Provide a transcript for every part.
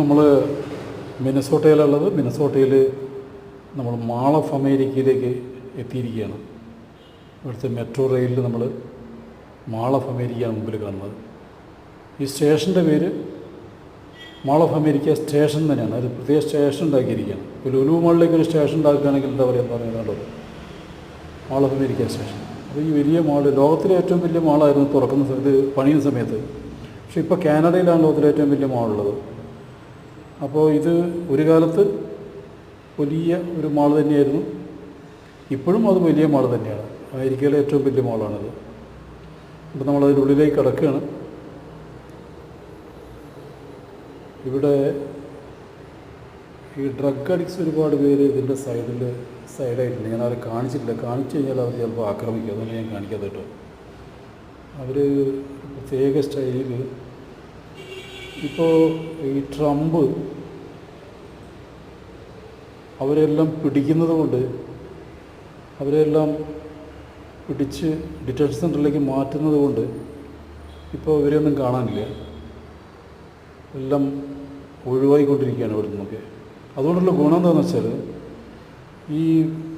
നമ്മൾ മിനസോട്ടയിലുള്ളത് മിനസോട്ടയിൽ നമ്മൾ mall of അമേരിക്കയിലേക്ക് എത്തിയിരിക്കുകയാണ്. ഇവിടുത്തെ മെട്രോ റെയിലിൽ നമ്മൾ മാൾ ഓഫ് അമേരിക്കയാണ് മുമ്പിൽ കാണുന്നത്. ഈ സ്റ്റേഷന്റെ പേര് മാൾ ഓഫ് അമേരിക്ക സ്റ്റേഷൻ തന്നെയാണ്. ഒരു പ്രത്യേക സ്റ്റേഷൻ ഉണ്ടാക്കിയിരിക്കുകയാണ്. ഇപ്പോൾ ലുലു മാളിലേക്ക് ഒരു സ്റ്റേഷൻ ഉണ്ടാക്കുകയാണെങ്കിൽ എന്താ പറയുക പറയുന്നത് മാൾ ഓഫ് അമേരിക്ക സ്റ്റേഷൻ. അപ്പോൾ ഈ വലിയ മാൾ ലോകത്തിലെ ഏറ്റവും വലിയ മാളായിരുന്നു തുറക്കുന്ന സമയത്ത് പണിയുന്ന സമയത്ത്. പക്ഷേ ഇപ്പോൾ കാനഡയിലാണ് ലോകത്തിലെ ഏറ്റവും വലിയ മാളുള്ളത്. അപ്പോൾ ഇത് ഒരു കാലത്ത് വലിയ ഒരു മാൾ തന്നെയായിരുന്നു. ഇപ്പോഴും അത് വലിയ മാൾ തന്നെയാണ്. അമേരിക്കയിലെ ഏറ്റവും വലിയ മാളാണിത്. അപ്പോൾ നമ്മളതിന്റെ ഉള്ളിലേക്ക് കിടക്കുകയാണ്. ഇവിടെ ഈ ഡ്രഗ് അഡിക്ട്സ് ഒരുപാട് പേര് ഇതിന്റെ സൈഡിൽ സൈഡായിട്ടുണ്ട്. ഞാൻ അവരെ കാണിച്ചിട്ടില്ല. കാണിച്ചു കഴിഞ്ഞാൽ അവർ ചിലപ്പോൾ ആക്രമിക്കും. അതുകൊണ്ട് ഞാൻ കാണിക്കാതെ കേട്ടോ. അവർ പ്രത്യേക സ്റ്റൈലിൽ ഇപ്പോൾ ഈ ട്രംപ് അവരെല്ലാം പിടിക്കുന്നത് കൊണ്ട് അവരെല്ലാം പിടിച്ച് ഡിറ്റൻഷൻ സെന്ററിലേക്ക് മാറ്റുന്നത് കൊണ്ട് ഇപ്പോൾ ഇവരെയൊന്നും കാണാനില്ല. എല്ലാം ഒഴിവായിക്കൊണ്ടിരിക്കുകയാണ് ഇവിടെ നിന്നൊക്കെ അതുകൊണ്ടുള്ള ഗുണം എന്താണെന്ന് വെച്ചാൽ ഈ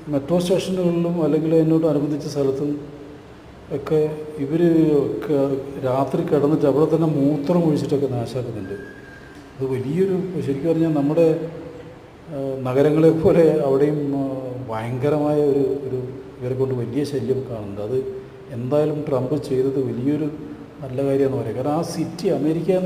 മെട്രോ സ്റ്റേഷനുകളിലും അല്ലെങ്കിൽ അതിനോട് അനുബന്ധിച്ച സ്ഥലത്തും ഒക്കെ ഇവർ രാത്രി കിടന്നിട്ട് അവിടെ തന്നെ മൂത്രം ഒഴിച്ചിട്ടൊക്കെ നാശാക്കുന്നുണ്ട്. അത് വലിയൊരു ശരിക്കും പറഞ്ഞാൽ നമ്മുടെ നഗരങ്ങളെ പോലെ അവിടെയും ഭയങ്കരമായ ഒരു ഒരു ഇവരെ കൊണ്ട് വലിയ ശല്യം കാണുന്നുണ്ട്. അത് എന്തായാലും ട്രംപ് ചെയ്തത് വലിയൊരു നല്ല കാര്യമെന്ന് പറയാം. കാരണം ആ സിറ്റി അമേരിക്ക എന്ന